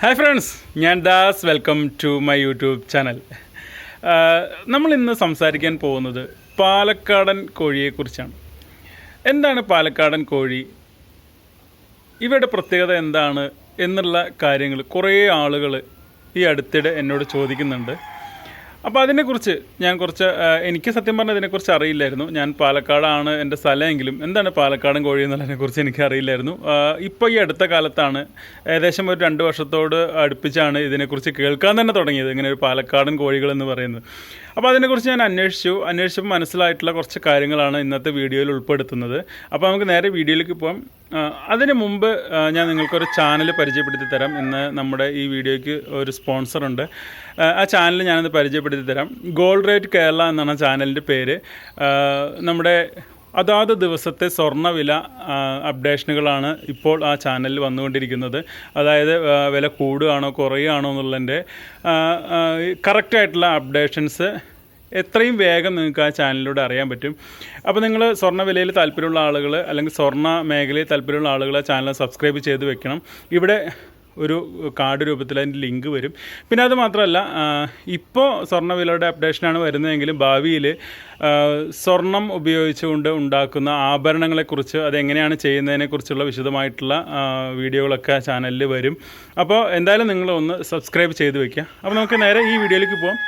Hi friends ഞാൻ Das. Welcome to my youtube channel നമ്മൾ ഇന്ന് സംസാരിക്കാൻ പോകുന്നത് പാലക്കാടൻ കോഴിയെക്കുറിച്ചാണ് എന്താണ് പാലക്കാടൻ കോഴി? ഇവയുടെ പ്രത്യേകത എന്താണ്? എന്നുള്ള കാര്യങ്ങൾ കുറേ ആളുകൾ ഈ അടുത്തിടെ എന്നോട് ചോദിക്കുന്നുണ്ട്. അപ്പോൾ അതിനെക്കുറിച്ച് ഞാൻ കുറച്ച് എനിക്ക് സത്യം പറഞ്ഞാൽ ഇതിനെക്കുറിച്ച് അറിയില്ലായിരുന്നു. ഞാൻ പാലക്കാടാണ് എന്റെ സ്ഥലമെങ്കിലും എന്താണ് പാലക്കാടൻ കോഴി എന്നുള്ളതിനെക്കുറിച്ച് എനിക്ക് അറിയില്ലായിരുന്നു. ഇപ്പോൾ ഈ അടുത്ത കാലത്താണ് ഏകദേശം ഒരു രണ്ട് വർഷത്തോട് അടുപ്പിച്ചാണ് ഇതിനെക്കുറിച്ച് കേൾക്കാൻ തന്നെ തുടങ്ങിയത് ഇങ്ങനെ ഒരു പാലക്കാടൻ കോഴികൾ എന്ന് പറയുന്നത്. അപ്പോൾ അതിനെക്കുറിച്ച് ഞാൻ അന്വേഷിച്ചു. അന്വേഷിച്ചപ്പോൾ മനസ്സിലായിട്ടുള്ള കുറച്ച് കാര്യങ്ങളാണ് ഇന്നത്തെ വീഡിയോയിൽ ഉൾപ്പെടുത്തുന്നത്. അപ്പോൾ നമുക്ക് നേരെ വീഡിയോയിലേക്ക് പോകാം അതിന് മുമ്പ് ഞാൻ നിങ്ങൾക്കൊരു ചാനൽ പരിചയപ്പെടുത്തി തരാം. ഇന്ന് നമ്മുടെ ഈ വീഡിയോയ്ക്ക് ഒരു സ്പോൺസറുണ്ട്. ആ ചാനൽ ഞാനത് പരിചയപ്പെടുത്തി തരാം. ഗോൾഡ് റേറ്റ് കേരള എന്നാണ് ചാനലിന്റെ പേര്. നമ്മുടെ അതാത് ദിവസത്തെ സ്വർണവില അപ്ഡേഷനുകളാണ് ഇപ്പോൾ ആ ചാനലിൽ വന്നുകൊണ്ടിരിക്കുന്നത്. അതായത് വില കൂടുകയാണോ കുറയുകയാണോ എന്നുള്ളതിന്റെ കറക്റ്റായിട്ടുള്ള അപ്ഡേഷൻസ് എത്രയും വേഗം നിങ്ങൾക്ക് ആ ചാനലിലൂടെ അറിയാൻ പറ്റും. അപ്പോൾ നിങ്ങൾ സ്വർണ വിലയിൽ താല്പര്യമുള്ള ആളുകൾ അല്ലെങ്കിൽ സ്വർണ മേഖലയിൽ താല്പര്യമുള്ള ആളുകൾ ആ ചാനൽ സബ്സ്ക്രൈബ് ചെയ്ത് വെക്കണം. ഇവിടെ ഒരു കാർഡ് രൂപത്തിൽ അതിന്റെ ലിങ്ക് വരും. പിന്നെ അത് മാത്രമല്ല ഇപ്പോൾ സ്വർണവിലയുടെ അപ്ഡേഷനാണ് വരുന്നതെങ്കിലും ഭാവിയിൽ സ്വർണം ഉപയോഗിച്ചുകൊണ്ട് ഉണ്ടാക്കുന്ന ആഭരണങ്ങളെക്കുറിച്ച് അതെങ്ങനെയാണ് ചെയ്യുന്നതിനെക്കുറിച്ചുള്ള വിശദമായിട്ടുള്ള വീഡിയോകളൊക്കെ ചാനലിൽ വരും. അപ്പോൾ എന്തായാലും നിങ്ങൾ ഒന്ന് സബ്സ്ക്രൈബ് ചെയ്ത് വയ്ക്കുക അപ്പോൾ നമുക്ക് നേരെ ഈ വീഡിയോയിലേക്ക് പോകാം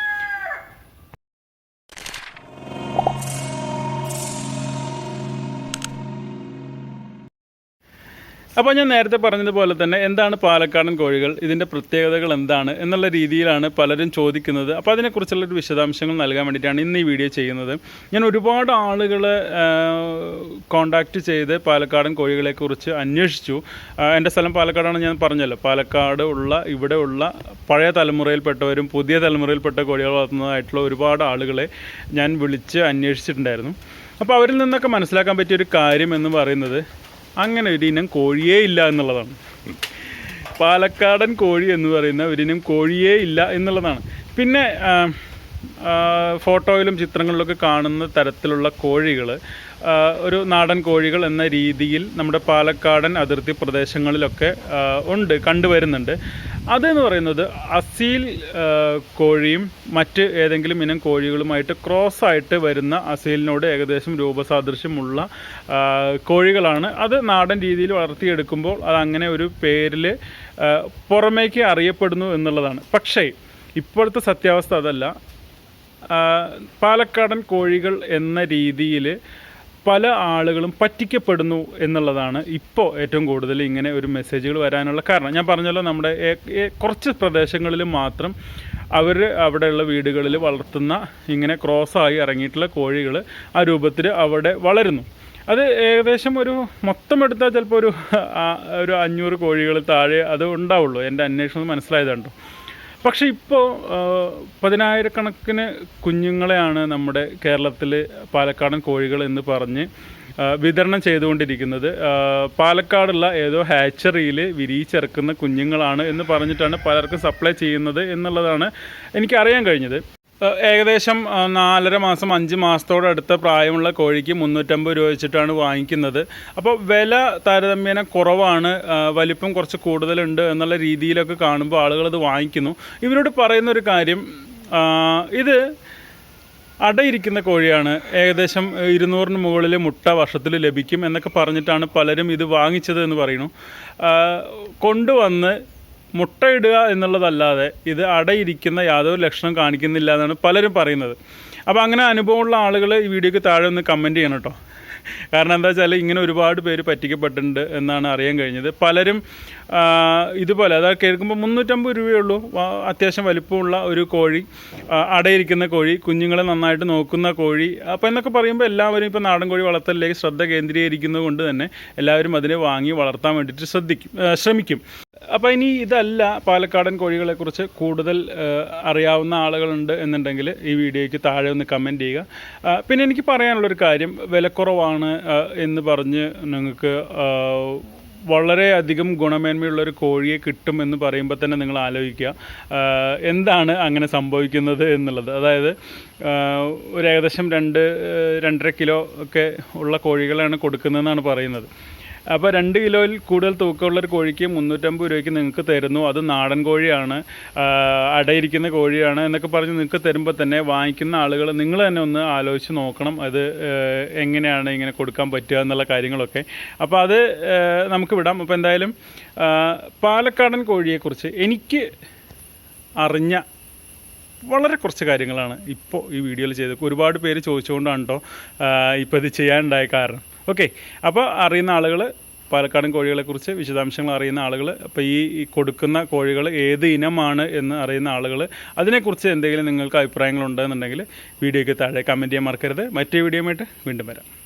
അപ്പോൾ ഞാൻ നേരത്തെ പറഞ്ഞതുപോലെ തന്നെ എന്താണ് പാലക്കാടൻ കോഴികൾ ഇതിന്റെ പ്രത്യേകതകൾ എന്താണ് എന്നുള്ള രീതിയിലാണ് പലരും ചോദിക്കുന്നത്. അപ്പോൾ അതിനെക്കുറിച്ചുള്ള ഒരു വിശദാംശങ്ങൾ നൽകാൻ വേണ്ടിയിട്ടാണ് ഇന്ന് ഈ വീഡിയോ ചെയ്യുന്നത്. ഞാൻ ഒരുപാട് ആളുകൾ കോണ്ടാക്റ്റ് ചെയ്ത് പാലക്കാടൻ കോഴികളെക്കുറിച്ച് അന്വേഷിച്ചു. എന്റെ സ്ഥലം പാലക്കാടാണ് ഞാൻ പറഞ്ഞല്ലോ. പാലക്കാട് ഉള്ള ഇവിടെ ഉള്ള പഴയ തലമുറയിൽപ്പെട്ടവരും പുതിയ തലമുറയിൽപ്പെട്ട കോഴികൾ വളർത്തുന്നതായിട്ടുള്ള ഒരുപാട് ആളുകളെ ഞാൻ വിളിച്ച് അന്വേഷിച്ചിട്ടുണ്ടായിരുന്നു. അപ്പോൾ അവരിൽ നിന്നൊക്കെ മനസ്സിലാക്കാൻ പറ്റിയ ഒരു കാര്യം എന്ന് പറയുന്നത് അങ്ങനെ ഒരു ഇനം കോഴിയേ ഇല്ല എന്നുള്ളതാണ്. പാലക്കാടൻ കോഴി എന്ന് പറയുന്ന ഒരിനം കോഴിയേ ഇല്ല എന്നുള്ളതാണ്. പിന്നെ ഫോട്ടോയിലും ചിത്രങ്ങളിലൊക്കെ കാണുന്ന തരത്തിലുള്ള കോഴികൾ ഒരു നാടൻ കോഴികൾ എന്ന രീതിയിൽ നമ്മുടെ പാലക്കാടൻ അതിർത്തി പ്രദേശങ്ങളിലൊക്കെ ഉണ്ട് കണ്ടുവരുന്നുണ്ട്. അതെന്ന് പറയുന്നത് അസീൽ കോഴിയും മറ്റ് ഏതെങ്കിലും ഇനം കോഴികളുമായിട്ട് ക്രോസ് ആയിട്ട് വരുന്ന അസീലിനോട് ഏകദേശം രൂപസാദൃശ്യമുള്ള കോഴികളാണ്. അത് നാടൻ രീതിയിൽ വളർത്തിയെടുക്കുമ്പോൾ അത് അങ്ങനെ ഒരു പേരിൽ പുറമേക്ക് അറിയപ്പെടുന്നു എന്നുള്ളതാണ്. പക്ഷേ ഇപ്പോഴത്തെ സത്യാവസ്ഥ അതല്ല. പാലക്കാടൻ കോഴികൾ എന്ന രീതിയിൽ പല ആളുകളും പറ്റിക്കപ്പെടുന്നു എന്നുള്ളതാണ് ഇപ്പോൾ ഏറ്റവും കൂടുതൽ ഇങ്ങനെ ഒരു മെസ്സേജുകൾ വരാനുള്ള കാരണം. ഞാൻ പറഞ്ഞല്ലോ നമ്മുടെ കുറച്ച് പ്രദേശങ്ങളിൽ മാത്രം അവർ അവിടെയുള്ള വീടുകളിൽ വളർത്തുന്ന ഇങ്ങനെ ക്രോസായി ഇറങ്ങിയിട്ടുള്ള കോഴികൾ ആ രൂപത്തിൽ അവിടെ വളരുന്നു. അത് ഏകദേശം ഒരു മൊത്തം എടുത്താൽ ചിലപ്പോൾ ഒരു ഒരു അഞ്ഞൂറ് കോഴികൾ താഴെ അത് ഉണ്ടാവുള്ളൂ. എന്റെ അന്വേഷണം മനസ്സിലായതുണ്ടോ പക്ഷേ ഇപ്പോൾ പതിനായിരക്കണക്കിന് കുഞ്ഞുങ്ങളെയാണ് നമ്മുടെ കേരളത്തിൽ പാലക്കാടൻ കോഴികൾ എന്ന് പറഞ്ഞ് വിതരണം ചെയ്തുകൊണ്ടിരിക്കുന്നത്. പാലക്കാടുള്ള ഏതോ ഹാച്ചറിയിൽ വിരിയിച്ചിറക്കുന്ന കുഞ്ഞുങ്ങളാണ് എന്ന് പറഞ്ഞിട്ടാണ് പലർക്കും സപ്ലൈ ചെയ്യുന്നത് എന്നുള്ളതാണ് എനിക്കറിയാൻ കഴിഞ്ഞത്. ഏകദേശം നാലര മാസം അഞ്ച് മാസത്തോടടുത്ത പ്രായമുള്ള കോഴിക്ക് മുന്നൂറ്റമ്പത് രൂപ വെച്ചിട്ടാണ് വാങ്ങിക്കുന്നത്. അപ്പോൾ വില താരതമ്യേന കുറവാണ് വലിപ്പം കുറച്ച് കൂടുതലുണ്ട് എന്നുള്ള രീതിയിലൊക്കെ കാണുമ്പോൾ ആളുകൾ അത് വാങ്ങിക്കുന്നു. ഇവരോട് പറയുന്ന ഒരു കാര്യം ഇത് അടയിരിക്കുന്ന കോഴിയാണ്. ഏകദേശം ഇരുന്നൂറിന് മുകളിൽ മുട്ട വർഷത്തിൽ ലഭിക്കും എന്നൊക്കെ പറഞ്ഞിട്ടാണ് പലരും ഇത് വാങ്ങിച്ചത് എന്ന് പറയുന്നു. കൊണ്ടുവന്ന് മുട്ടയിടുക എന്നുള്ളതല്ലാതെ ഇത് അടയിരിക്കുന്ന യാതൊരു ലക്ഷണം കാണിക്കുന്നില്ല എന്നാണ് പലരും പറയുന്നത്. അപ്പോൾ അങ്ങനെ അനുഭവമുള്ള ആളുകൾ ഈ വീഡിയോക്ക് താഴെ ഒന്ന് കമന്റ് ചെയ്യണം കേട്ടോ കാരണം എന്താ വെച്ചാൽ ഇങ്ങനെ ഒരുപാട് പേര് പറ്റിക്കപ്പെട്ടിട്ടുണ്ട് എന്നാണ് അറിയാൻ കഴിഞ്ഞത്. പലരും ഇതുപോലെ അതായത് കേൾക്കുമ്പോൾ മുന്നൂറ്റമ്പത് രൂപയുള്ളൂ. അത്യാവശ്യം വലിപ്പമുള്ള ഒരു കോഴി അടയിരിക്കുന്ന കോഴി കുഞ്ഞുങ്ങളെ നന്നായിട്ട് നോക്കുന്ന കോഴി. അപ്പോൾ എന്നൊക്കെ പറയുമ്പോൾ എല്ലാവരും ഇപ്പോൾ നാടൻ കോഴി വളർത്തലിലേക്ക് ശ്രദ്ധ കേന്ദ്രീകരിക്കുന്നത് കൊണ്ട് തന്നെ എല്ലാവരും അതിനെ വാങ്ങി വളർത്താൻ വേണ്ടിയിട്ട് ശ്രദ്ധിക്കും ശ്രമിക്കും. അപ്പോൾ ഇനി ഇതല്ല പാലക്കാടൻ കോഴികളെക്കുറിച്ച് കൂടുതൽ അറിയാവുന്ന ആളുകളുണ്ട് എന്നുണ്ടെങ്കിൽ ഈ വീഡിയോയ്ക്ക് താഴെ ഒന്ന് കമന്റ് ചെയ്യുക. പിന്നെ എനിക്ക് പറയാനുള്ളൊരു കാര്യം വിലക്കുറവാണ് എന്ന് പറഞ്ഞ് നിങ്ങൾക്ക് വളരെയധികം ഗുണമേന്മയുള്ളൊരു കോഴിയെ കിട്ടും എന്ന് പറയുമ്പോൾ തന്നെ നിങ്ങൾ ആലോചിക്കുക. എന്താണ് അങ്ങനെ സംഭവിക്കുന്നത് എന്നുള്ളത്? അതായത് ഒരു ഏകദേശം രണ്ട് രണ്ടര കിലോ ഒക്കെ ഉള്ള കോഴികളാണ് കൊടുക്കുന്നതെന്നാണ് പറയുന്നത്. അപ്പോൾ രണ്ട് കിലോയിൽ കൂടുതൽ തൂക്കമുള്ള ഒരു കോഴിക്ക് മുന്നൂറ്റമ്പത് രൂപയ്ക്ക് നിങ്ങൾക്ക് തരുന്നു. അത് നാടൻ കോഴിയാണ് അടയിരിക്കുന്ന കോഴിയാണ് എന്നൊക്കെ പറഞ്ഞ് നിങ്ങൾക്ക് തരുമ്പോൾ തന്നെ വാങ്ങിക്കുന്ന ആളുകൾ നിങ്ങൾ തന്നെ ഒന്ന് ആലോചിച്ച് നോക്കണം അത് എങ്ങനെയാണ് ഇങ്ങനെ കൊടുക്കാൻ പറ്റുക എന്നുള്ള കാര്യങ്ങളൊക്കെ. അപ്പോൾ അത് നമുക്ക് വിടാം. അപ്പോൾ എന്തായാലും പാലക്കാടൻ കോഴിയെക്കുറിച്ച് എനിക്ക് അറിഞ്ഞ വളരെ കുറച്ച് കാര്യങ്ങളാണ് ഇപ്പോൾ ഈ വീഡിയോയിൽ ചെയ്തത്. ഒരുപാട് പേര് ചോദിച്ചുകൊണ്ടാണ് കേട്ടോ ഇപ്പോൾ ഇത് ചെയ്യാനുണ്ടായ കാരണം. ഓക്കെ. അപ്പോൾ അറിയുന്ന ആളുകൾ പാലക്കാടൻ കോഴികളെക്കുറിച്ച് വിശദാംശങ്ങൾ അറിയുന്ന ആളുകൾ അപ്പോൾ ഈ കൊടുക്കുന്ന കോഴികൾ ഏത് ഇനമാണ് എന്ന് അറിയുന്ന ആളുകൾ അതിനെക്കുറിച്ച് എന്തെങ്കിലും നിങ്ങൾക്ക് അഭിപ്രായങ്ങളുണ്ടെന്നുണ്ടെങ്കിൽ വീഡിയോയ്ക്ക് താഴെ കമന്റ് ചെയ്യാൻ മറക്കരുത്. മറ്റേ വീഡിയോയുമായിട്ട് വീണ്ടും വരാം.